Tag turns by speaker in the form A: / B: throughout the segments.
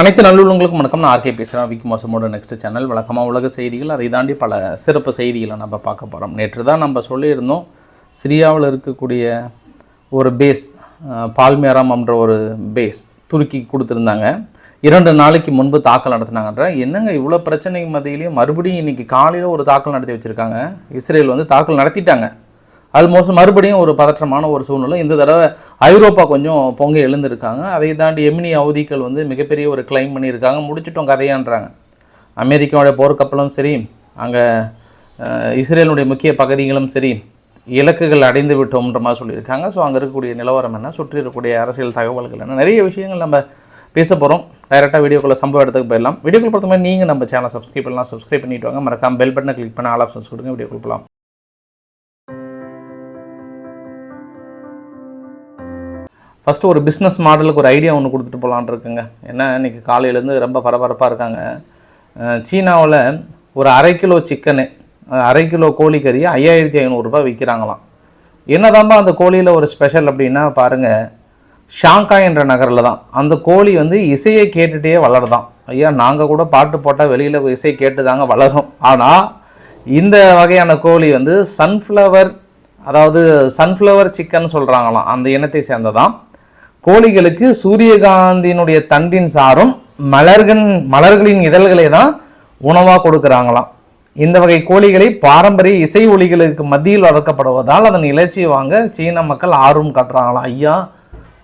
A: அனைத்து நல்லுள்ளங்களுக்கும் வணக்கம். நான் ஆர்கே பேசுகிறேன் விக் மோசமோட நெக்ஸ்ட் சேனல் வழக்கமாக உலக செய்திகள். அதை தாண்டி பல சிறப்பு செய்திகளை நம்ம பார்க்க போகிறோம் நேற்று தான் நம்ம சொல்லியிருந்தோம் சிரியாவில் இருக்கக்கூடிய ஒரு பேஸ் பால்மேராம் என்ற ஒரு பேஸ் துருக்கி கொடுத்துருந்தாங்க. இரண்டு நாளைக்கு முன்பு தாக்கல் நடத்தினாங்கன்ற என்னங்க இவ்வளோ பிரச்சனை மத்தியிலையும் மறுபடியும் இன்றைக்கி காலையில் ஒரு தாக்கல் நடத்தி வச்சுருக்காங்க. இஸ்ரேல் வந்து தாக்கல் நடத்திட்டாங்க. ஆல்மோஸ்ட் மறுபடியும் ஒரு பதற்றமான ஒரு சூழ்நிலை. இந்த தடவை ஐரோப்பா கொஞ்சம் பொங்க எழுந்திருக்காங்க. அதை தாண்டி எமினி அவதிகள் வந்து மிகப்பெரிய ஒரு கிளைம் பண்ணியிருக்காங்க. முடிச்சிட்டோம் கதையான்றாங்க. அமெரிக்காவுடைய போர்க்கப்பலும் சரி அங்கே இஸ்ரேலுடைய முக்கிய பகுதிகளும் சரி இலக்குகள் அடைந்து விட்டோம்ன்ற மாதிரி சொல்லியிருக்காங்க. ஸோ அங்கே இருக்கக்கூடிய நிலவரம் என்ன? சுற்றி இருக்கக்கூடிய அரசியல் தகவல்கள் என்ன? நிறைய விஷயங்கள் நம்ம பேச போகிறோம் டைரெக்டாக வீடியோக்குள்ள சம்பவ இடத்துக்கு போயிடலாம். வீடியோக்குள்ள பொறுத்த மாதிரி நீங்கள் நம்ம சேனல் சப்ஸ்கிரைப் பண்ணலாம். சப்ஸ்கிரைப் பண்ணிவிட்டு வாங்க. மறக்காம பெல் பட்டனை கிளிக் பண்ண ஆல் ஆப்ஷன்ஸ் கொடுங்க. வீடியோக்குள் போகலாம் ஃபஸ்ட்டு ஒரு பிஸ்னஸ் மாடலுக்கு ஒரு ஐடியா ஒன்று கொடுத்துட்டு போகலான் இருக்குங்க. என்ன இன்றைக்கி காலையிலேருந்து ரொம்ப பரபரப்பாக இருக்காங்க. சீனாவில் ஒரு அரை கிலோ சிக்கனு அரை கிலோ கோழிக்கறியை ஐயாயிரத்தி ஐநூறுரூபா விற்கிறாங்களாம். என்னதான்பா அந்த கோழியில் ஒரு ஸ்பெஷல் அப்படின்னா பாருங்கள் ஷாங்காய் என்ற நகரில் தான். அந்த கோழி வந்து இசையை கேட்டுகிட்டே வளருதான். ஐயா நாங்கள் கூட பாட்டு போட்டால் வெளியில் இசை கேட்டு தாங்க வளரும். ஆனால் இந்த வகையான கோழி வந்து சன்ஃப்ளவர் அதாவது சன்ஃப்ளவர் சிக்கன் சொல்கிறாங்களாம் அந்த இனத்தை சேர்ந்ததான். கோழிகளுக்கு சூரியகாந்தியினுடைய தண்டின் சாரும் மலர்கள் மலர்களின் இதழ்களை தான் உணவாக கொடுக்குறாங்களாம். இந்த வகை கோழிகளை பாரம்பரிய இசை ஒலிகளுக்கு மத்தியில் வளர்க்கப்படுவதால் அதன் இலச்சியை வாங்க சீன மக்கள் ஆர்வம் காட்டுறாங்களாம். ஐயா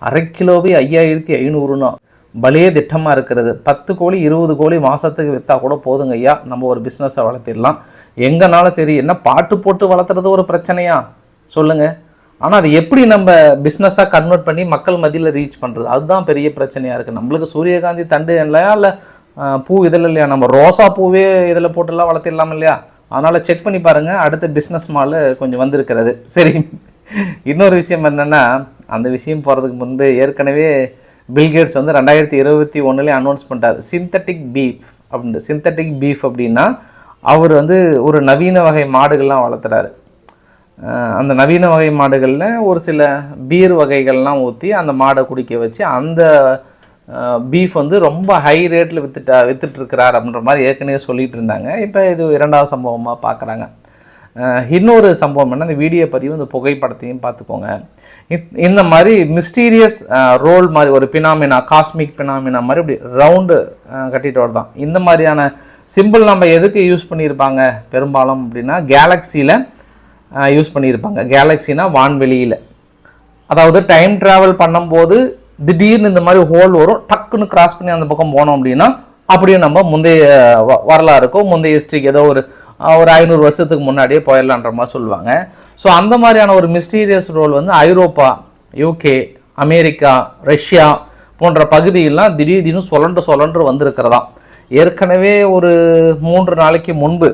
A: அரை கிலோவே ஐயாயிரத்தி ஐநூறுனா பலே திட்டமாக இருக்கிறது. பத்து கோழி இருபது கோழி மாதத்துக்கு விற்றா கூட போதுங்க ஐயா. நம்ம ஒரு பிஸ்னஸை வளர்த்திடலாம். எங்கனாலும் சரி என்ன பாட்டு போட்டு வளர்த்துறது ஒரு பிரச்சனையா? சொல்லுங்கள் ஆனால் அது எப்படி நம்ம பிஸ்னஸாக கன்வெர்ட் பண்ணி மக்கள் மத்தியில் ரீச் பண்ணுறது அதுதான் பெரிய பிரச்சனையாக இருக்குது நம்மளுக்கு சூரியகாந்தி தண்டு இல்லையா? இல்லை பூ இதில் இல்லையா? நம்ம ரோசா பூவே இதில் போட்டுலாம் வளர்த்திடலாம் இல்லையா? அதனால் செக் பண்ணி பாருங்கள் அடுத்த பிஸ்னஸ் மாலு கொஞ்சம் வந்திருக்கிறது. சரி. இன்னொரு விஷயம் என்னென்னா அந்த விஷயம் போகிறதுக்கு முன்பு ஏற்கனவே பில்கேட்ஸ் வந்து ரெண்டாயிரத்தி இருபத்தி ஒன்றுலேயே அனௌன்ஸ் பண்ணிட்டார். சிந்தட்டிக் பீஃப் அப்படின்ட்டு சிந்தட்டிக் பீஃப் அப்படின்னா அவர் வந்து ஒரு நவீன வகை மாடுகள்லாம் வளர்த்துறாரு. அந்த நவீன வகை மாடுகளில் ஒரு சில பீர் வகைகள்லாம் ஊற்றி அந்த மாடை குடிக்க வச்சு அந்த பீஃப் வந்து ரொம்ப ஹை ரேட்டில் வித்துட்டா வித்துட்ருக்கிறார் அப்படின்ற மாதிரி ஏற்கனவே சொல்லிகிட்டு இருந்தாங்க. இப்போ இது இரண்டாவது சம்பவமாக பார்க்குறாங்க இன்னொரு சம்பவம் என்ன இந்த வீடியோ பதிவு இந்த புகைப்படத்தையும் பார்த்துக்கோங்க இந்த மாதிரி மிஸ்டீரியஸ் ரோல் மாதிரி ஒரு பினாமினா காஸ்மிக் பினாமினா மாதிரி இப்படி ரவுண்டு கட்டிட்டு வருதான். இந்த மாதிரியான சிம்பிள் நம்ம எதுக்கு யூஸ் பண்ணியிருப்பாங்க? பெரும்பாலும் அப்படின்னா கேலக்சியில் யூஸ் பண்ணியிருப்பாங்க. கேலக்ஸினா வான்வெளியில். அதாவது டைம் ட்ராவல் பண்ணும்போது திடீர்னு இந்த மாதிரி ஹோல் வரும் டக்குன்னு கிராஸ் பண்ணி அந்த பக்கம் போனோம் அப்படின்னா அப்படியே நம்ம முந்தைய வரலாறுக்கோ முந்தைய ஹிஸ்ட்ரிக்கு ஏதோ ஒரு ஒரு ஐநூறு வருஷத்துக்கு முன்னாடியே போயிடலான்ற மாதிரி சொல்லுவாங்க. ஸோ அந்த மாதிரியான ஒரு மிஸ்டீரியஸ் ரோல் வந்து ஐரோப்பா யூகே அமெரிக்கா ரஷ்யா போன்ற பகுதியெல்லாம் திடீர்னு சொலன்று சொலன்று வந்திருக்கிறதா. ஏற்கனவே ஒரு மூன்று நாளைக்கு முன்பு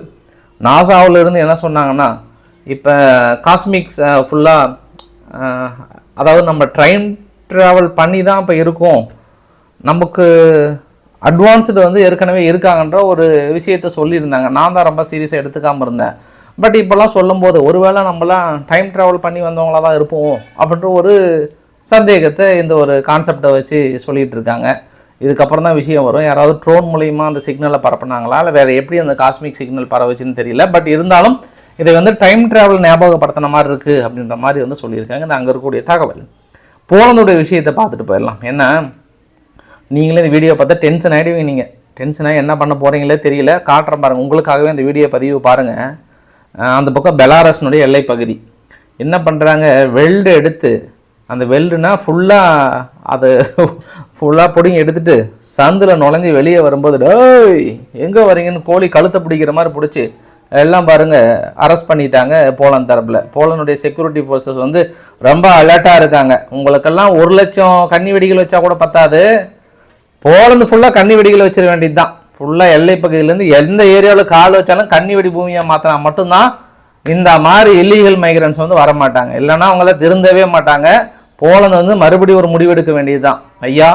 A: நாசாவிலிருந்து என்ன சொன்னாங்கன்னா இப்போ காஸ்மிக்ஸ் ஃபுல்லாக அதாவது நம்ம ட்ரெயின் ட்ராவல் பண்ணி தான் இப்போ இருக்கோம். நமக்கு அட்வான்ஸ்டு வந்து ஏற்கனவே இருக்காங்கன்ற ஒரு விஷயத்த சொல்லியிருந்தாங்க. நான் தான் ரொம்ப சீரியஸாக எடுத்துக்காமல் இருந்தேன். பட் இப்போல்லாம் சொல்லும்போது ஒருவேளை நம்மளாம் டைம் ட்ராவல் பண்ணி வந்தவங்களாக தான் இருப்போம் அப்படின்ற ஒரு சந்தேகத்தை இந்த ஒரு கான்செப்டை வச்சு சொல்லிகிட்டு இருக்காங்க. இதுக்கப்புறம் தான் விஷயம் வரும். யாராவது ட்ரோன் மூலிமா அந்த சிக்னலை பரப்புனாங்களா? இல்லை வேறு எப்படி அந்த காஸ்மிக் சிக்னல் பரவச்சுன்னு தெரியல. பட் இருந்தாலும் இதை வந்து டைம் ட்ராவல் ஞாபகப்படுத்தின மாதிரி இருக்குது அப்படின்ற மாதிரி வந்து சொல்லியிருக்காங்க. இந்த அங்கே இருக்கக்கூடிய தகவல். போலந்துடைய விஷயத்தை பார்த்துட்டு போயிடலாம். ஏன்னா நீங்களே இந்த வீடியோ பார்த்தா டென்ஷன் ஆகிடுவீங்க நீங்கள் டென்ஷன் ஆகி என்ன பண்ண போகிறீங்களே தெரியல. காட்டுற பாருங்கள் உங்களுக்காகவே அந்த வீடியோ பதிவு பாருங்கள் அந்த பக்கம் பெலாரஸ்னுடைய எல்லை பகுதி. என்ன பண்ணுறாங்க வெல்டு எடுத்து அந்த வெல்டுனா ஃபுல்லாக அது ஃபுல்லாக பொடிங்க எடுத்துகிட்டு சந்தில் நுழைஞ்சி வெளியே வரும்போது டேய் எங்கே வரீங்கன்னு கோழி கழுத்தை பிடிக்கிற மாதிரி பிடிச்சி எல்லாம் பாருங்கள் அரெஸ்ட் பண்ணிட்டாங்க போலன் தரப்பில். போலனுடைய செக்யூரிட்டி ஃபோர்ஸஸ் வந்து ரொம்ப அலர்ட்டாக இருக்காங்க. உங்களுக்கெல்லாம் ஒரு லட்சம் கன்னி வெடிகள் வச்சா கூட பத்தாது. போலந்து ஃபுல்லாக கன்னி வெடிகள் வச்சிட வேண்டியது தான் ஃபுல்லாக எல்லை பகுதியிலேருந்து எந்த ஏரியாவில் கால் வச்சாலும் கன்னி வெடி பூமியாக மாற்றினா மட்டும்தான் இந்த மாதிரி இல்லீகல் மைக்ரன்ஸ் வந்து வரமாட்டாங்க. இல்லைன்னா அவங்கள திருந்தவே மாட்டாங்க. போலந்து வந்து மறுபடியும் ஒரு முடிவெடுக்க வேண்டியது தான் ஐயா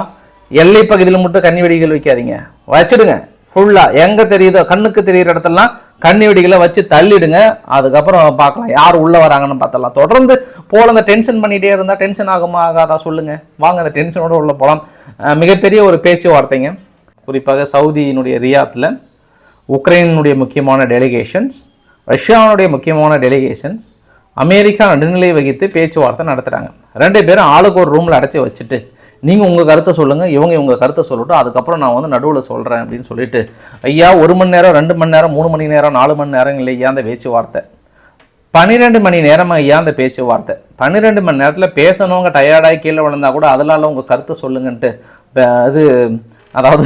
A: எல்லை பகுதியில் மட்டும் கன்னி வெடிகள் வைக்காதீங்க. வச்சிடுங்க. ஃபுல்லாக எங்கே தெரியுதோ கண்ணுக்கு தெரியிற இடத்துலலாம் கண்ணி வெடிகளை வச்சு தள்ளிடுங்க. அதுக்கப்புறம் பார்க்கலாம் யார் உள்ளே வராங்கன்னு பார்த்தலாம் தொடர்ந்து போல அந்த டென்ஷன் பண்ணிகிட்டே இருந்தால் டென்ஷன் ஆகுமா ஆகாதா சொல்லுங்கள் வாங்க அந்த டென்ஷனோட உள்ள போகலாம் மிகப்பெரிய ஒரு பேச்சுவார்த்தைங்க குறிப்பாக சவுதியினுடைய ரியாத்தில் உக்ரைனுடைய முக்கியமான டெலிகேஷன்ஸ் ரஷ்யாவுடைய முக்கியமான டெலிகேஷன்ஸ் அமெரிக்கா நடுநிலை வகித்து பேச்சுவார்த்தை நடத்துகிறாங்க ரெண்டு பேரும் ஆளுக்கு ஒரு ரூமில் அடைச்சி வச்சுட்டு நீங்கள் உங்கள் கருத்தை சொல்லுங்கள் இவங்க இவங்க கருத்தை சொல்லட்டும் அதுக்கப்புறம் நான் வந்து நடுவில் சொல்கிறேன் அப்படின்னு சொல்லிட்டு ஐயா ஒரு மணி நேரம் ரெண்டு மணி நேரம் மூணு மணி நேரம் நாலு மணி நேரம் இல்லையா அந்த பேச்சுவார்த்தை. பன்னிரெண்டு மணி நேரம் ஐயா அந்த பேச்சுவார்த்தை? பன்னிரெண்டு மணி நேரத்தில் பேசணுங்க டயர்டாகி கீழே விழுந்தா கூட அதனால் உங்கள் கருத்தை சொல்லுங்கன்ட்டு அது அதாவது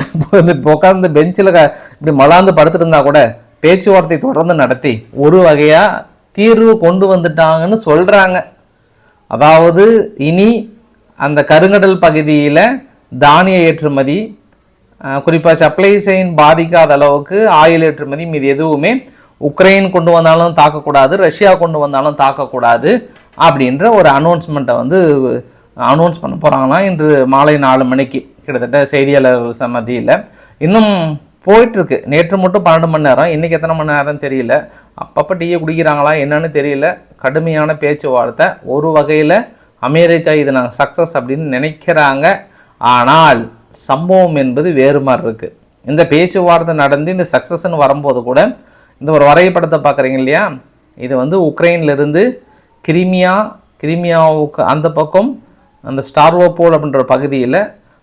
A: இப்போ உட்காந்து பெஞ்சில் இப்படி மலாந்து படுத்துட்டு இருந்தா கூட பேச்சுவார்த்தை தொடர்ந்து நடத்தி ஒரு வகையாக தீர்வு கொண்டு வந்துட்டாங்கன்னு சொல்கிறாங்க அதாவது இனி அந்த கருங்கடல் பகுதியில் தானிய ஏற்றுமதி குறிப்பாக சப்ளை செயின் பாதிக்காத அளவுக்கு ஆயில் ஏற்றுமதி மீது எதுவுமே உக்ரைன் கொண்டு வந்தாலும் தாக்கக்கூடாது ரஷ்யா கொண்டு வந்தாலும் தாக்கக்கூடாது அப்படின்ற ஒரு அனௌன்ஸ்மெண்ட்டை வந்து அனௌன்ஸ் பண்ண போகிறாங்களாம் இன்று மாலை நாலு மணிக்கு கிட்டத்தட்ட செய்தியாளர்கள் சம்மதியில். இன்னும் போயிட்டுருக்கு. நேற்று மட்டும் பன்னெண்டு மணி நேரம். இன்றைக்கி எத்தனை மணி நேரம் தெரியல. அப்பப்போ டீயை குடிக்கிறாங்களா? என்னன்னு தெரியல. கடுமையான பேச்சுவார்த்தை. ஒரு வகையில் அமெரிக்கா இது நாங்கள் சக்ஸஸ் அப்படின்னு நினைக்கிறாங்க. ஆனால் சம்பவம் என்பது வேறு மாதிரி இருக்குது இந்த பேச்சுவார்த்தை நடந்து இந்த சக்ஸஸ்ன்னு வரும்போது கூட இந்த ஒரு வரைபடத்தை பார்க்குறீங்க இல்லையா? இது வந்து உக்ரைன்லேருந்து கிரிமியா கிரிமியாவுக்கு அந்த பக்கம் அந்த ஸ்டார்வோபோல் அப்படின்ற பகுதியில்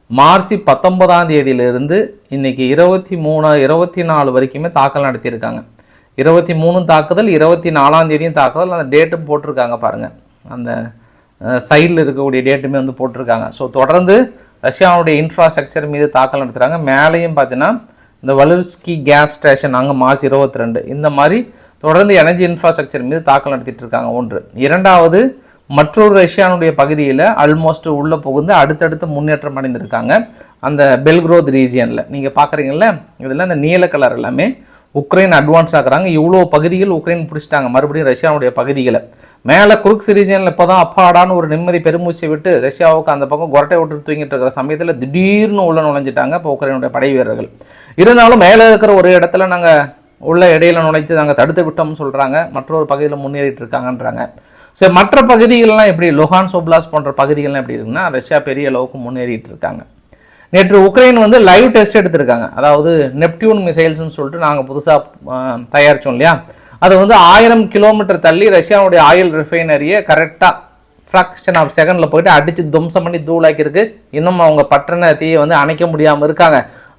A: மார்ச் பத்தொன்பதாம் தேதியிலிருந்து இன்னைக்கு இருபத்தி மூணு இருபத்தி நாலு வரைக்குமே தாக்கல் நடத்தியிருக்காங்க. இருபத்தி மூணும் தாக்குதல் இருபத்தி நாலாம் தேதியும் தாக்குதல் அந்த டேட்டும் போட்டிருக்காங்க பாருங்கள் அந்த சைடில் இருக்கக்கூடிய டேட்டுமே வந்து போட்டிருக்காங்க. ஸோ தொடர்ந்து ரஷ்யாவுடைய இன்ஃப்ராஸ்ட்ரக்சர் மீது தாக்கல் நடத்துகிறாங்க மேலேயும் பார்த்தீங்கன்னா இந்த வலுவ்ஸ்கி கேஸ் ஸ்டேஷன் அங்கே மார்ச் இருபத்தி ரெண்டு இந்த மாதிரி தொடர்ந்து எனர்ஜி இன்ஃப்ராஸ்ட்ரக்சர் மீது தாக்கல் நடத்திட்டு இருக்காங்க ஒன்று. இரண்டாவது மற்றொரு ரஷ்யானுடைய பகுதியில் ஆல்மோஸ்ட் உள்ளே புகுந்து அடுத்தடுத்து முன்னேற்றம் அடைந்திருக்காங்க. அந்த பெல்க்ரோத் ரீஜியனில் நீங்கள் பார்க்குறீங்கல்ல இதில் இந்த நீல கலர் எல்லாமே உக்ரைன் அட்வான்ஸ் ஆகிறாங்க இவ்வளோ பகுதிகள் உக்ரைன் பிடிச்சிட்டாங்க. மறுபடியும் ரஷ்யாவுடைய பகுதிகளை. மேலே குருக்ஸ் ரீஜனில் இப்போ தான் அப்பாடான்னு ஒரு நிம்மதி பெருமூச்சை விட்டு ரஷ்யாவுக்கு அந்த பக்கம் கொரட்டை விட்டு தூங்கிட்டு இருக்கிற சமயத்தில் திடீர்னு உள்ள நுழைஞ்சிட்டாங்க இப்போ உக்ரைனுடைய படை வீரர்கள். இருந்தாலும் மேலே இருக்கிற ஒரு இடத்துல நாங்கள் உள்ள இடையில நுழைச்சி நாங்கள் தடுத்து விட்டோம்னு சொல்கிறாங்க மற்றொரு பகுதியில் முன்னேறிட்டு இருக்காங்கன்றாங்க. சரி மற்ற பகுதிகள்லாம் எப்படி? லொஹான் சோப்லாஸ் போன்ற பகுதிகள்லாம் எப்படி இருக்குன்னா ரஷ்யா பெரிய அளவுக்கு முன்னேறிட்டு இருக்காங்க. நேற்று உக்ரைன் வந்து லைவ் டெஸ்ட் எடுத்திருக்காங்க. அதாவது நெப்டியூன் மிசைல்ஸ்னு சொல்லிட்டு நாங்கள் புதுசாக தயாரித்தோம் இல்லையா? அது வந்து ஆயிரம் கிலோமீட்டர் தள்ளி ரஷ்யாவுடைய ஆயில் ரிஃபைனரியை கரெக்டாக ஃப்ராக்ஷன் ஆஃப் செகண்டில் போயிட்டு அடித்து துவம்சம் பண்ணி தூளாக்கியிருக்கு. இன்னும் அவங்க பற்றின தீயை வந்து அணைக்க முடியாமல் இருக்காங்க.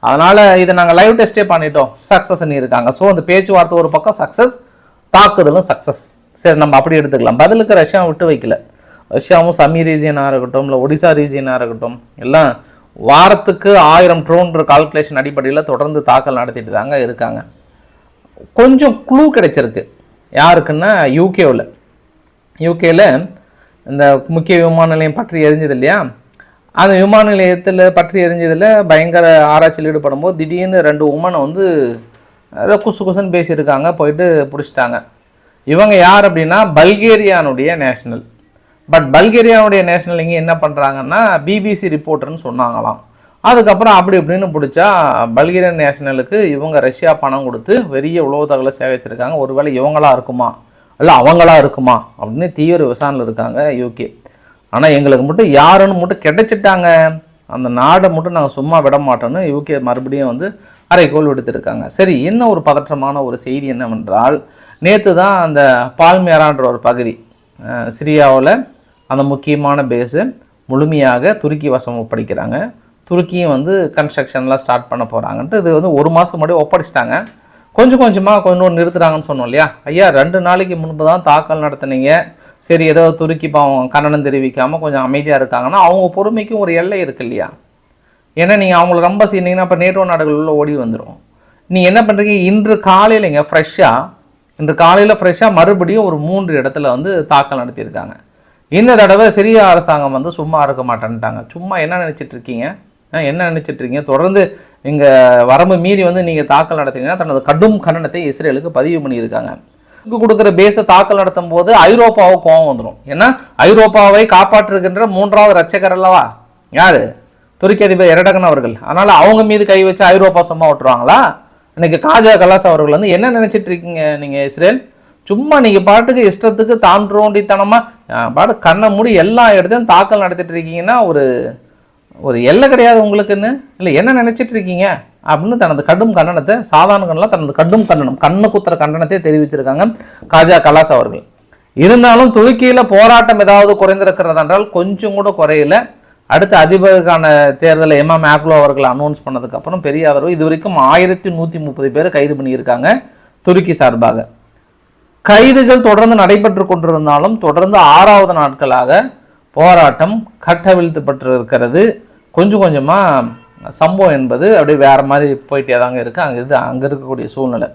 A: அதனால் இதை நாங்கள் லைவ் டெஸ்ட்டே பண்ணிட்டோம். சக்ஸஸ் இருக்காங்க. ஸோ அந்த பேச்சுவார்த்தை ஒரு பக்கம் சக்ஸஸ் தாக்குதலும் சக்ஸஸ் சரி நம்ம அப்படி எடுத்துக்கலாம். பதிலுக்கு ரஷ்யா விட்டு வைக்கல. ரஷ்யாவும் சமி ரீஜியனாக இருக்கட்டும் இல்லை ஒடிசா ரீஜியனாக இருக்கட்டும் எல்லாம் வாரத்துக்கு ஆயிரம் ட்ரோன்ற கால்குலேஷன் அடிப்படையில் தொடர்ந்து தாக்கல் நடத்திட்டு தாங்க இருக்காங்க. கொஞ்சம் க்ளூ கிடைச்சிருக்கு. யாருக்குன்னா யூகேவில் யூகேவில் இந்த முக்கிய விமான நிலையம் பற்றி எரிஞ்சது இல்லையா? அந்த விமான நிலையத்தில் பற்றி எரிஞ்சதில் பயங்கர ஆராய்ச்சியில் ஈடுபடும் போது திடீர்னு ரெண்டு உமனை வந்து குசு குசுன்னு பேசியிருக்காங்க போயிட்டு பிடிச்சிட்டாங்க. இவங்க யார் அப்படின்னா பல்கேரியானுடைய நேஷனல் பட் பல்கேரியாவுடைய நேஷனல் இங்கே என்ன பண்ணுறாங்கன்னா பிபிசி ரிப்போர்ட்டர்னு சொன்னாங்களாம். அதுக்கப்புறம் அப்படி இப்படின்னு பிடிச்சா பல்கேரியன் நேஷனலுக்கு இவங்க ரஷ்யா பணம் கொடுத்து பெரிய உளவு தகவலை சேகரிச்சிருக்காங்க. ஒருவேளை இவங்களா இருக்குமா? இல்லை அவங்களா இருக்குமா? அப்படின்னு தீவிர விசாரணையில் இருக்காங்க யூகே ஆனால் எங்களுக்கு மட்டும் யாருன்னு மட்டும் கிடைச்சிட்டாங்க. அந்த நாடை மட்டும் நாங்கள் சும்மா விட மாட்டோம்னு யூகே மறுபடியும் வந்து அரைக்கோள் விடுத்திருக்காங்க. சரி என்ன ஒரு பதற்றமான ஒரு செய்தி என்னவென்றால் நேற்று தான் அந்த பால்மேரான்ற ஒரு பகுதி சிரியாவில் அந்த முக்கியமான பேஸு முழுமையாக துருக்கி வசம் ஒப்படைக்கிறாங்க. துருக்கியும் வந்து கன்ஸ்ட்ரக்ஷன்லாம் ஸ்டார்ட் பண்ண போகிறாங்கன்ட்டு இது வந்து ஒரு மாதம் முன்னாடி ஒப்படைச்சிட்டாங்க. கொஞ்சம் கொஞ்சமாக கொஞ்சம் நிறுத்துறாங்கன்னு சொன்னோம் இல்லையா? ஐயா ரெண்டு நாளைக்கு முன்பு தான் தாக்கல் நடத்துனீங்க. சரி ஏதோ துருக்கி பாவம் கண்டனம் தெரிவிக்காமல் கொஞ்சம் அமைதியாக இருக்காங்கன்னா அவங்க பொறுமைக்கும் ஒரு எல்லை இருக்கு இல்லையா? ஏன்னா நீங்கள் அவங்கள ரொம்ப சீனிங்கன்னா அப்போ நேட்டோ நாடுகள் உள்ள ஓடி வந்துடும் நீங்கள் என்ன பண்ணுறீங்க இன்று காலையிலங்க ஃப்ரெஷ்ஷாக இன்று காலையில் ஃப்ரெஷ்ஷாக மறுபடியும் ஒரு மூன்று இடத்துல வந்து தாக்கல் நடத்தியிருக்காங்க. இந்த தடவை சிறிய அரசாங்கம் வந்து சும்மா இருக்க மாட்டேன்ட்டாங்க. சும்மா என்ன நினச்சிட்டு இருக்கீங்க? ஆ, என்ன நினச்சிட்டு இருக்கீங்க? தொடர்ந்து இங்கே வரம்பு மீறி வந்து நீங்கள் தாக்கல் நடத்துனீங்கன்னா தனது கடும் கண்டனத்தை இஸ்ரேலுக்கு பதிவு பண்ணியிருக்காங்க. கொடுக்குற பேஸை தாக்கல் நடத்தும் போது ஐரோப்பாவை கோவம் வந்துடும் ஏன்னா ஐரோப்பாவை காப்பாற்றுகின்ற மூன்றாவது ரச்சகர் அல்லவா? யார்? துருக்கி அதிபர் எரடகன் அவர்கள். அதனால் அவங்க மீது கை வச்சு ஐரோப்பா சும்மா விட்டுருவாங்களா இன்னைக்கு காஜா கலாஸ் அவர்கள் வந்து என்ன நினச்சிட்டு இருக்கீங்க நீங்கள் இஸ்ரேல்? சும்மா நீங்கள் பாட்டுக்கு இஷ்டத்துக்கு தாண்டோண்டித்தனமாக பாட்டு கண்ணை மூடி எல்லா இடத்தையும் தாக்கல் நடத்திட்டு இருக்கீங்கன்னா ஒரு ஒரு எல்லை கிடையாது உங்களுக்குன்னு. இல்லை என்ன நினச்சிட்டு இருக்கீங்க? அப்படின்னு தனது கடும் கண்டனத்தை சாதாரண கண்ணெலாம் தனது கடும் கண்டனம் கண்ணு குத்துற கண்டனத்தை தெரிவிச்சிருக்காங்க காஜா கலாஸ் அவர்கள். இருந்தாலும் துருக்கியில் போராட்டம் ஏதாவது குறைந்திருக்கிறது என்றால் கொஞ்சம் கூட குறையல. அடுத்த அதிபருக்கான தேர்தலை எம்மா மேக்லோ அவர்கள் அனௌன்ஸ் பண்ணதுக்கப்புறம் பெரிய இது வரைக்கும் ஆயிரத்தி நூற்றி முப்பது பேர் கைது பண்ணியிருக்காங்க துருக்கி சார்பாக. கைதுகள் தொடர்ந்து நடைபெற்று கொண்டிருந்தாலும் தொடர்ந்து ஆறாவது நாட்களாக போராட்டம் கட்டவிழ்த்துப்பட்டு இருக்கிறது கொஞ்சம் கொஞ்சமாக சம்பவம் என்பது அப்படியே வேறு மாதிரி போயிட்டே தாங்க இருக்குது அங்கே இது அங்கே இருக்கக்கூடிய சூழ்நிலை.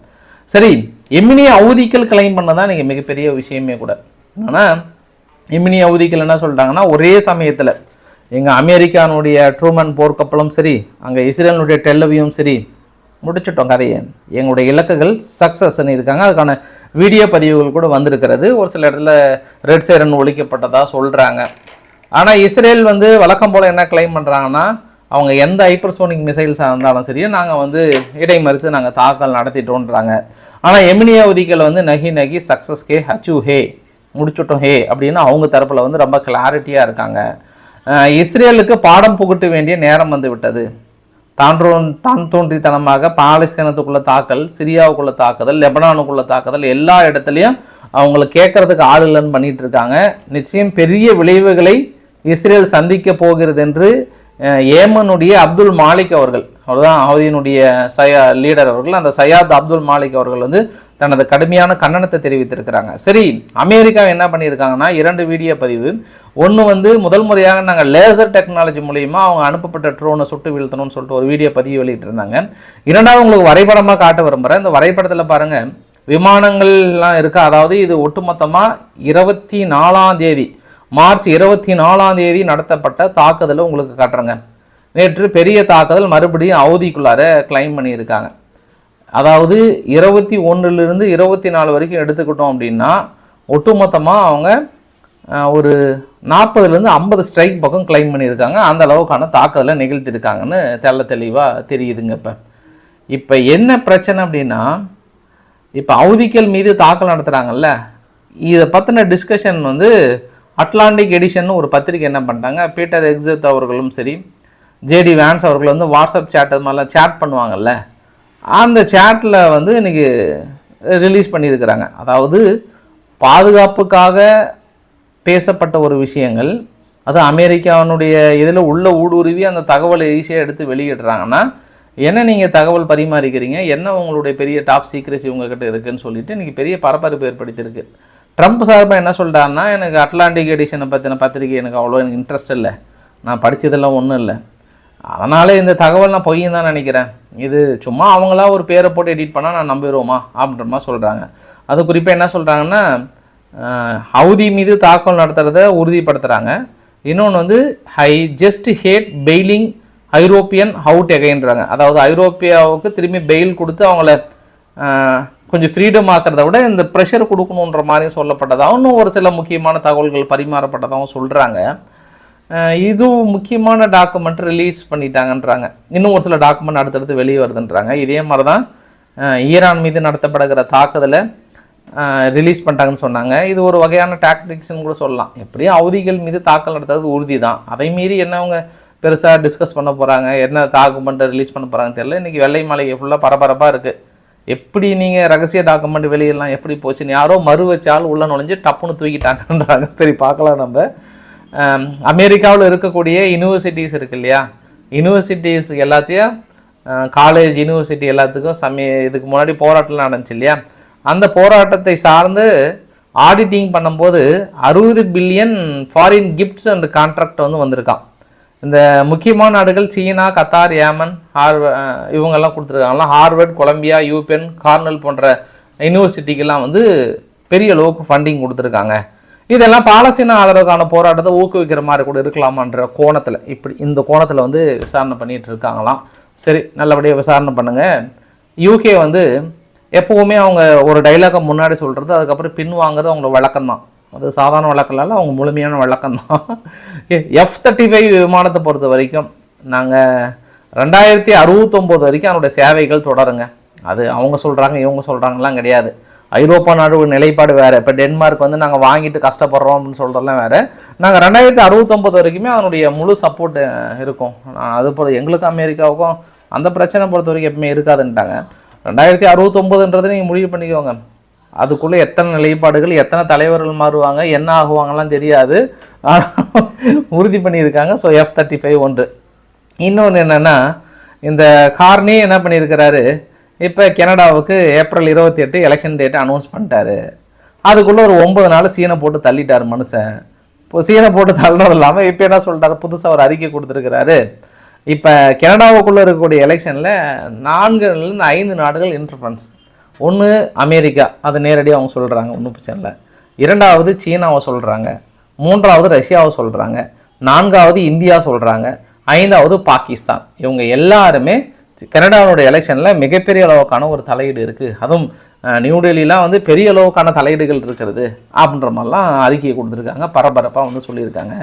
A: சரி எமினி அவதிக்கல் கிளைம் பண்ணதான் நீங்கள் மிகப்பெரிய விஷயமே கூட. என்னென்னா எமினி அவதிக்கல் என்ன சொல்லிட்டாங்கன்னா ஒரே சமயத்தில் எங்கள் அமெரிக்கானுடைய ட்ரூமன் போர்க்கப்பலும் சரி அங்கே இஸ்ரேலினுடைய டெல்லவியும் சரி முடிச்சிட்டோம் கதையை. எங்களுடைய இலக்குகள் சக்ஸஸ்ன்னு இருக்காங்க. அதுக்கான வீடியோ பதிவுகள் கூட வந்திருக்கிறது. ஒரு சில இடத்துல ரெட் சைரன் ஒழிக்கப்பட்டதாக சொல்கிறாங்க ஆனால் இஸ்ரேல் வந்து வழக்கம் போல் என்ன கிளைம் பண்ணுறாங்கன்னா அவங்க எந்த ஹைப்பர்சோனிக் மிசைல்ஸாக இருந்தாலும் சரி நாங்கள் வந்து இடைமறித்து நாங்கள் தாக்கல் நடத்திட்டோன்றாங்க. ஆனால் எமினியா உதிக்கல் வந்து நகி நகி சக்ஸஸ் கே ஹச்சு ஹே முடிச்சுட்டோம் ஹே அப்படின்னு அவங்க தரப்பில் வந்து ரொம்ப கிளாரிட்டியாக இருக்காங்க. இஸ்ரேலுக்கு பாடம் புகட்ட வேண்டிய நேரம் வந்து விட்டது. தான்றோன் தான் தோன்றித்தனமாக பாலஸ்தீனத்துக்குள்ள தாக்கல் சிரியாவுக்குள்ள தாக்குதல் லெபனானுக்குள்ள தாக்குதல் எல்லா இடத்துலையும் அவங்கள கேட்கறதுக்கு ஆள் இல்லைன்னு பண்ணிட்டு இருக்காங்க. நிச்சயம் பெரிய விளைவுகளை இஸ்ரேல் சந்திக்க போகிறது என்று ஏமனுடைய அப்துல் மாலிக் அவர்கள் அவர்தான் அவதியினுடைய சயா லீடர் அவர்கள் அந்த சையாத் அப்துல் மாலிக் அவர்கள் வந்து தனது கடுமையான கண்டனத்தை தெரிவித்திருக்கிறாங்க. சரி அமெரிக்கா என்ன பண்ணியிருக்காங்கன்னா இரண்டு வீடியோ பதிவு. ஒன்று வந்து முதல் முறையாக நாங்கள் லேசர் டெக்னாலஜி மூலியமா அவங்க அனுப்பப்பட்ட ட்ரோனை சுட்டு வீழ்த்தணும்னு சொல்லிட்டு ஒரு வீடியோ பதிவு வெளியிட்டிருந்தாங்க. இரண்டாவது உங்களுக்கு வரைபடமாக காட்ட விரும்புகிறேன் இந்த வரைபடத்தில் பாருங்கள் விமானங்கள்லாம் இருக்குது அதாவது இது ஒட்டுமொத்தமாக இருபத்தி நாலாம் தேதி மார்ச் இருபத்தி நாலாம் தேதி நடத்தப்பட்ட தாக்குதலை உங்களுக்கு காட்டுறேங்க. நேற்று பெரிய தாக்குதல் மறுபடியும் அவதிக்குள்ளார கிளைம் பண்ணியிருக்காங்க. அதாவது இருபத்தி ஒன்றுலேருந்து இருபத்தி நாலு வரைக்கும் எடுத்துக்கிட்டோம் அப்படின்னா ஒட்டுமொத்தமாக அவங்க ஒரு நாற்பதுலேருந்து ஐம்பது ஸ்ட்ரைக் பக்கம் கிளைம் பண்ணியிருக்காங்க. அந்த அளவுக்கான தாக்குதலை நிகழ்த்தியிருக்காங்கன்னு தெள்ள தெளிவாக தெரியுதுங்க இப்போ. இப்போ என்ன பிரச்சனை அப்படின்னா இப்போ அவதிக்கல் மீது தாக்கல் நடத்துகிறாங்கல்ல இதை பற்றின டிஸ்கஷன் வந்து அட்லாண்டிக் எடிஷன் ஒரு பத்திரிக்கை என்ன பண்ணிட்டாங்க? பீட்டர் எக்ஸத் அவர்களும் சரி ஜேடி வேன்ஸ் அவர்கள் வந்து வாட்ஸ்அப் சேட் அது மாதிரிலாம் சேட் பண்ணுவாங்கல்ல. அந்த சேட்டில் வந்து இன்றைக்கி ரிலீஸ் பண்ணியிருக்கிறாங்க. அதாவது பாதுகாப்புக்காக பேசப்பட்ட ஒரு விஷயங்கள் அது அமெரிக்காவினுடைய இதில் உள்ள ஊடுருவி அந்த தகவலை ஈஸியாக எடுத்து வெளியிடுறாங்கன்னா என்ன நீங்கள் தகவல் பரிமாறிக்கிறீங்க? என்ன உங்களுடைய பெரிய டாப் சீக்ரெசி உங்ககிட்ட இருக்குன்னு சொல்லிட்டு இன்றைக்கி பெரிய பரபரப்பு ஏற்படுத்தியிருக்கு. ட்ரம்ப் சார்பாக என்ன சொல்கிறாருன்னா எனக்கு அட்லாண்டிக் எடிஷனை பற்றின பத்திரிக்கை எனக்கு அவ்வளோ எனக்கு இன்ட்ரெஸ்ட் இல்லை. நான் படித்ததெல்லாம் ஒன்றும் இல்லை. அதனால் இந்த தகவல் நான் பொய்யும் தான் நினைக்கிறேன். இது சும்மா அவங்களா ஒரு பேரை போட்டு எடிட் பண்ணால் நான் நம்பிடுவோமா? அப்படின்ற மாதிரி சொல்கிறாங்க அது குறிப்பாக என்ன சொல்கிறாங்கன்னா ஹவுதி மீது தாக்கல் நடத்துகிறத உறுதிப்படுத்துகிறாங்க இன்னொன்று வந்து high just had failing European out எகைன்றாங்க அதாவது ஐரோப்பியாவுக்கு திரும்பி பெயில் கொடுத்து அவங்கள கொஞ்சம் ஃப்ரீடம் ஆக்கிறத விட இந்த ப்ரெஷர் கொடுக்கணுன்ற மாதிரியும் சொல்லப்பட்டதாகவும் இன்னும் ஒரு சில முக்கியமான தகவல்கள் பரிமாறப்பட்டதாகவும் சொல்கிறாங்க இதுவும் முக்கியமான டாக்குமெண்ட் ரிலீஸ் பண்ணிட்டாங்கன்றாங்க. இன்னும் ஒரு சில டாக்குமெண்ட் அடுத்தடுத்து வெளியே வருதுன்றாங்க. இதே மாதிரி தான் ஈரான் மீது நடத்தப்படுகிற தாக்குதலை ரிலீஸ் பண்ணிட்டாங்கன்னு சொன்னாங்க. இது ஒரு வகையான டாக்டிக்ஸ்னு கூட சொல்லலாம். எப்படியும் அவதிகள் மீது தாக்கல் நடத்துறது உறுதி தான் அதை மீறி என்ன அவங்க பெருசாக டிஸ்கஸ் பண்ண போகிறாங்க என்ன டாக்குமெண்ட்டை ரிலீஸ் பண்ண போகிறாங்கன்னு தெரியல. இன்றைக்கி வெள்ளை மாளிகை ஃபுல்லாக பரபரப்பாக இருக்குது எப்படி நீங்கள் ரகசிய டாக்குமெண்ட் வெளியெல்லாம் எப்படி போச்சுன்னு யாரோ மறு வச்சால் உள்ளே நுழைஞ்சு டப்புன்னு தூக்கிட்டாங்கன்றாங்க. சரி பார்க்கலாம் நம்ம. அமெரிக்காவில் இருக்கக்கூடிய யூனிவர்சிட்டிஸ் இருக்கு இல்லையா? யூனிவர்சிட்டிஸ் எல்லாத்தையும் காலேஜ் யூனிவர்சிட்டி எல்லாத்துக்கும் சமய இதுக்கு முன்னாடி போராட்டம்லாம் நடந்துச்சு இல்லையா? அந்த போராட்டத்தை சார்ந்து ஆடிட்டிங் பண்ணும்போது அறுபது billion foreign gifts and contract வந்து வந்திருக்கான் இந்த முக்கியமான நாடுகள் சீனா கத்தார் ஏமன் ஹார்வ இவங்கெல்லாம் கொடுத்துருக்காங்களா ஹார்வர்ட் கொலம்பியா யூபியன் கார்னல் போன்ற யூனிவர்சிட்டிக்கெல்லாம் வந்து பெரிய அளவுக்கு ஃபண்டிங் கொடுத்துருக்காங்க. இதெல்லாம் பாலஸ்தீன ஆதரவுக்கான போராட்டத்தை ஊக்குவிக்கிற மாதிரி கூட இருக்கலாமான்ற கோணத்தில். இப்படி இந்த கோணத்தில் வந்து விசாரணை பண்ணிகிட்டு இருக்காங்களாம். சரி நல்லபடியாக விசாரணை பண்ணுங்கள் யூகே வந்து எப்போவுமே அவங்க ஒரு டைலாகை முன்னாடி சொல்கிறது அதுக்கப்புறம் பின் வாங்குறது அவங்களோட வழக்கம் தான் அது சாதாரண வழக்கம்லாம் அவங்க முழுமையான வழக்கம் தான் எஃப் தேர்ட்டி ஃபைவ் விமானத்தை பொறுத்த வரைக்கும் நாங்கள் ரெண்டாயிரத்தி அறுபத்தொம்போது வரைக்கும் அதனுடைய சேவைகள் தொடருங்க. அது அவங்க சொல்கிறாங்க இவங்க சொல்கிறாங்கலாம் கிடையாது. ஐரோப்பா நாடு நிலைப்பாடு வேறு. இப்போ டென்மார்க் வந்து நாங்கள் வாங்கிட்டு கஷ்டப்படுறோம் அப்படின்னு சொல்கிறதெல்லாம் வேறு. நாங்கள் ரெண்டாயிரத்தி அறுபத்தொம்போது வரைக்குமே அதனுடைய முழு சப்போர்ட் இருக்கும். அது போல் எங்களுக்கும் அமெரிக்காவுக்கும் அந்த பிரச்சனை பொறுத்த வரைக்கும் எப்பவுமே இருக்காதுன்ட்டாங்க. ரெண்டாயிரத்தி அறுபத்தொம்போதுன்றது நீங்கள் முடிவு பண்ணிக்கோங்க. அதுக்குள்ளே எத்தனை நிலைப்பாடுகள் எத்தனை தலைவர்கள் மாறுவாங்க என்ன ஆகுவாங்கலாம் தெரியாது. ஆனால் உறுதி பண்ணியிருக்காங்க. ஸோ எஃப் தேர்ட்டி ஃபைவ் ஒன்று. இன்னொன்று என்னென்னா இந்த கார்னே என்ன பண்ணியிருக்கிறாரு? இப்போ கனடாவுக்கு ஏப்ரல் இருபத்தி எட்டு எலெக்ஷன் டேட்டை அனௌன்ஸ் பண்ணிட்டாரு. அதுக்குள்ளே ஒரு ஒன்பது நாள் சீனை போட்டு தள்ளிட்டார் மனுஷன். இப்போ சீனை போட்டு தள்ளுறது இல்லாமல் இப்போ என்ன சொல்கிறார் புதுசாக ஒரு அறிக்கை கொடுத்துருக்கிறாரு. இப்போ கனடாவுக்குள்ளே இருக்கக்கூடிய எலெக்ஷனில் நான்குலேருந்து ஐந்து நாடுகள் இன்டர்ஃபரன்ஸ் ஒன்று அமெரிக்கா அது நேரடியாக அவங்க சொல்கிறாங்க ஒன்றும் பிரச்சனை இல்லை. இரண்டாவது சீனாவை சொல்கிறாங்க மூன்றாவது ரஷ்யாவை சொல்கிறாங்க நான்காவது இந்தியா சொல்கிறாங்க ஐந்தாவது பாகிஸ்தான். இவங்க எல்லாருமே கனடாவோட எலெக்ஷனில் மிகப்பெரிய அளவுக்கான ஒரு தலையீடு இருக்குது அதுவும் நியூ டெல்லியெலாம் வந்து பெரிய அளவுக்கான தலையீடுகள் இருக்கிறது அப்படின்ற மாதிரிலாம் அறிக்கையை கொடுத்துருக்காங்க. பரபரப்பாக வந்து சொல்லியிருக்காங்க.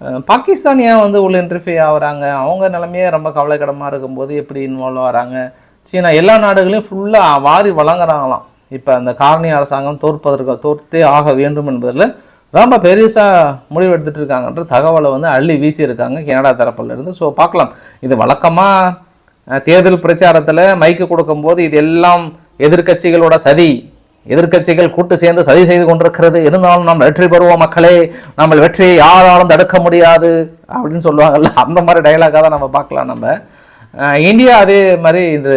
A: அஹ், பாகிஸ்தான் ஏன் வந்து உள்ள இன்டர்ஃபியூ ஆகுறாங்க? அவங்க நிலமையே ரொம்ப கவலைக்கிடமாக இருக்கும்போது எப்படி இன்வால்வ் ஆகிறாங்க? சீனா எல்லா நாடுகளையும் ஃபுல்லாக வாரி வழங்குறாங்களாம். இப்போ அந்த காரணி அரசாங்கம் தோற்பதற்கு தோற்றே ஆக வேண்டும் என்பதில் ரொம்ப பெருசாக முடிவு எடுத்துகிட்டு இருக்காங்கன்ற தகவலை வந்து அள்ளி வீசியிருக்காங்க கனடா தரப்புலேருந்து ஸோ பார்க்கலாம். இது வழக்கமாக தேர்தல் பிரச்சாரத்தில் மைக்கு கொடுக்கும்போது இது எல்லாம் எதிர்க்கட்சிகளோட சதி. எதிர்க்கட்சிகள் கூட்டு சேர்ந்து சதி செய்து கொண்டிருக்கிறது. இருந்தாலும் நாம் வெற்றி பெறுவோம் மக்களே. நம்ம வெற்றியை யாராலும் தடுக்க முடியாது அப்படின்னு சொல்லுவாங்கல்ல. அந்த மாதிரி டைலாக்காக தான் நம்ம பார்க்கலாம் நம்ம. இந்தியா அதே மாதிரி இன்று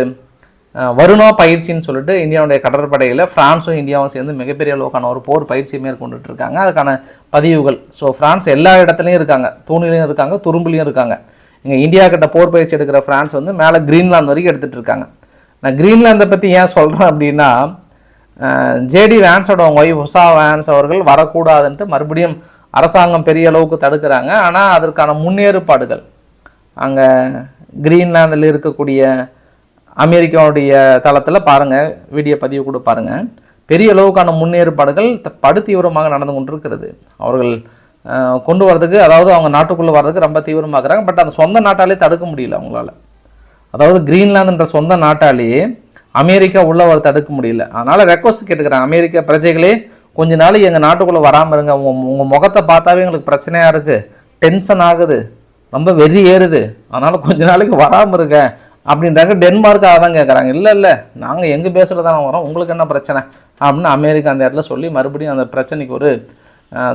A: வருணா பயிற்சின்னு சொல்லிட்டு இந்தியாவுடைய கடற்படையில் ஃப்ரான்ஸும் இந்தியாவும் சேர்ந்து மிகப்பெரிய அளவுக்கான ஒரு போர் பயிற்சி மேற்கொண்டுட்டு இருக்காங்க. அதுக்கான பதிவுகள். ஸோ ஃப்ரான்ஸ் எல்லா இடத்துலையும் இருக்காங்க. தூணிலையும் இருக்காங்க துரும்புலையும் இருக்காங்க. இங்கே இந்தியா கிட்ட போர் பயிற்சி எடுக்கிற ஃப்ரான்ஸ் வந்து மேலே கிரீன்லாந்து வரைக்கும் எடுத்துகிட்டு இருக்காங்க. நான் கிரீன்லாந்தை பற்றி ஏன் சொல்கிறேன் அப்படின்னா ஜேடி வேன்ஸோட ஒய்ஃப் உஷா வேன்ஸ் அவர்கள் வரக்கூடாதுன்ட்டு மறுபடியும் அரசாங்கம் பெரிய அளவுக்கு தடுக்கிறாங்க. ஆனால் அதற்கான முன்னேற்பாடுகள் அங்கே கிரீன்லாந்தில் இருக்கக்கூடிய அமெரிக்காவுடைய தளத்தில் பாருங்கள் வீடியோ பதிவு கூட பாருங்கள் பெரிய அளவுக்கான முன்னேற்பாடுகள் த- படு தீவிரமாக நடந்து கொண்டிருக்கிறது. அவர்கள் கொண்டு வரதுக்கு அதாவது அவங்க நாட்டுக்குள்ளே வர்றதுக்கு ரொம்ப தீவிரமாக்குறாங்க. பட் அந்த சொந்த நாட்டாலே தடுக்க முடியல அவங்களால. அதாவது கிரீன்லாந்துன்ற சொந்த நாட்டாலேயே அமெரிக்கா உள்ள வர தடுக்க முடியல. அதனால் ரெக்வஸ்ட் கேட்டுக்கிறேன் அமெரிக்க பிரஜைகளே கொஞ்ச நாள் எங்கள் நாட்டுக்குள்ளே வராமல் இருங்க. உங்கள் உங்கள் முகத்தை பார்த்தாவே எங்களுக்கு பிரச்சனையாக இருக்குது டென்ஷன் ஆகுது. ரொம்ப வெறி ஏறுது. அதனால் கொஞ்ச நாளைக்கு வராமல் இருங்க. அப்படின்றாங்க. டென்மார்க் அதான் கேட்குறாங்க இல்லை இல்லை. நாங்கள் எங்கள் பேசுகிறது தானே வரோம் உங்களுக்கு என்ன பிரச்சனை? அப்படின்னு அமெரிக்கா அந்த இடத்துல சொல்லி மறுபடியும் அந்த பிரச்சனைக்கு ஒரு அஹ்,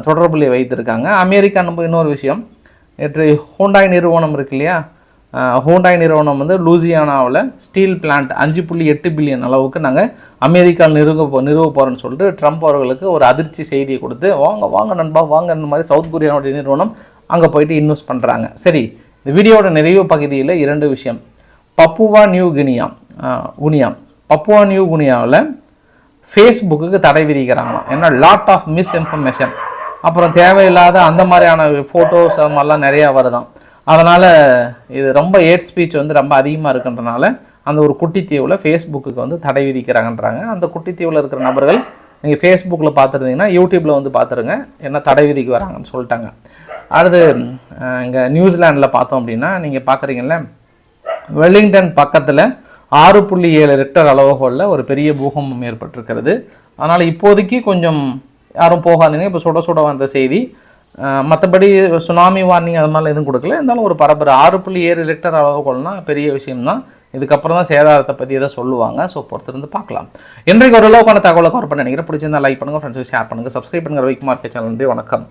A: வைத்திருக்காங்க. அமெரிக்கா நம்ம இன்னொரு விஷயம். நேற்று ஹோண்டாய் நிறுவனம் இருக்கு இல்லையா? ஹூண்டாய் ஹோண்டாய் நிறுவனம் வந்து லூசியானாவில் ஸ்டீல் பிளான்ட் அஞ்சு புள்ளி எட்டு பில்லியன் அளவுக்கு நாங்கள் அமெரிக்கா நிறுவ போ நிறுவ போகிறோன்னு சொல்லிட்டு ட்ரம்ப் அவர்களுக்கு ஒரு அதிர்ச்சி செய்தியை கொடுத்து வாங்க வாங்க நண்பா வாங்க இந்த மாதிரி சவுத் கொரியாவுடைய நிறுவனம் அங்கே போயிட்டு இன்வெஸ்ட் பண்ணுறாங்க சரி இந்த வீடியோவோட நிறைவு பகுதியில் இரண்டு விஷயம். Papua New Guinea Guinea Papua New குனியாவில் ஃபேஸ்புக்கு தடை விதிக்கிறாங்களாம். ஏன்னா லாட் ஆஃப் மிஸ்இன்ஃபர்மேஷன் அப்புறம் தேவையில்லாத அந்த மாதிரியான ஃபோட்டோஸ் அது மாதிரிலாம் நிறையா வருதான் அதனால் இது ரொம்ப ஏட் ஸ்பீச் வந்து ரொம்ப அதிகமாக இருக்குன்றனால அந்த ஒரு குட்டித்தீவில் ஃபேஸ்புக்கு வந்து தடை விதிக்கிறாங்கன்றாங்க. அந்த குட்டித்தீவில் இருக்கிற நபர்கள் நீங்கள் ஃபேஸ்புக்கில் பார்த்துருந்தீங்கன்னா யூடியூப்பில் வந்து பார்த்துருங்க என்ன தடை விதிக்கு வராங்கன்னு சொல்லிட்டாங்க. அடுத்து இங்கே நியூசிலாண்டில் பார்த்தோம் அப்படின்னா நீங்கள் பார்க்குறீங்கல்ல வெல்லிங்டன் பக்கத்தில் ஆறு புள்ளி ஏழு ரெக்டர் அளவுகோலில் ஒரு பெரிய பூகம்பம் ஏற்பட்டிருக்கிறது. அதனால் இப்போதைக்கு கொஞ்சம் யாரும் போகாதீங்க. இப்போ சுட சுட வந்த செய்தி. மற்றபடி சுனாமி வார்னிங் அது மாதிரிலாம் எதுவும் கொடுக்கல. இருந்தாலும் ஒரு பரபர ஆறு புள்ளி ஏழு ரெக்டர் அளவுகோல்னால் பெரிய விஷயம்தான். இதுக்கப்புறம் தான் சேதாரத்தை பற்றி எதாவது சொல்லுவாங்க. ஸோ பொறுத்திருந்து பார்க்கலாம். இன்றைக்கு ஓரளவுக்கான தகவலை கவர் பண்ண நினைக்கிறேன். பிடிச்சிருந்தா லைக் பண்ணுங்கள் ஃப்ரெண்ட்ஸுக்கு ஷேர் பண்ணுங்கள் சப்ஸ்கிரைப் பண்ணுங்கள் வைக்குமார் சேனல் நன்றி வணக்கம்.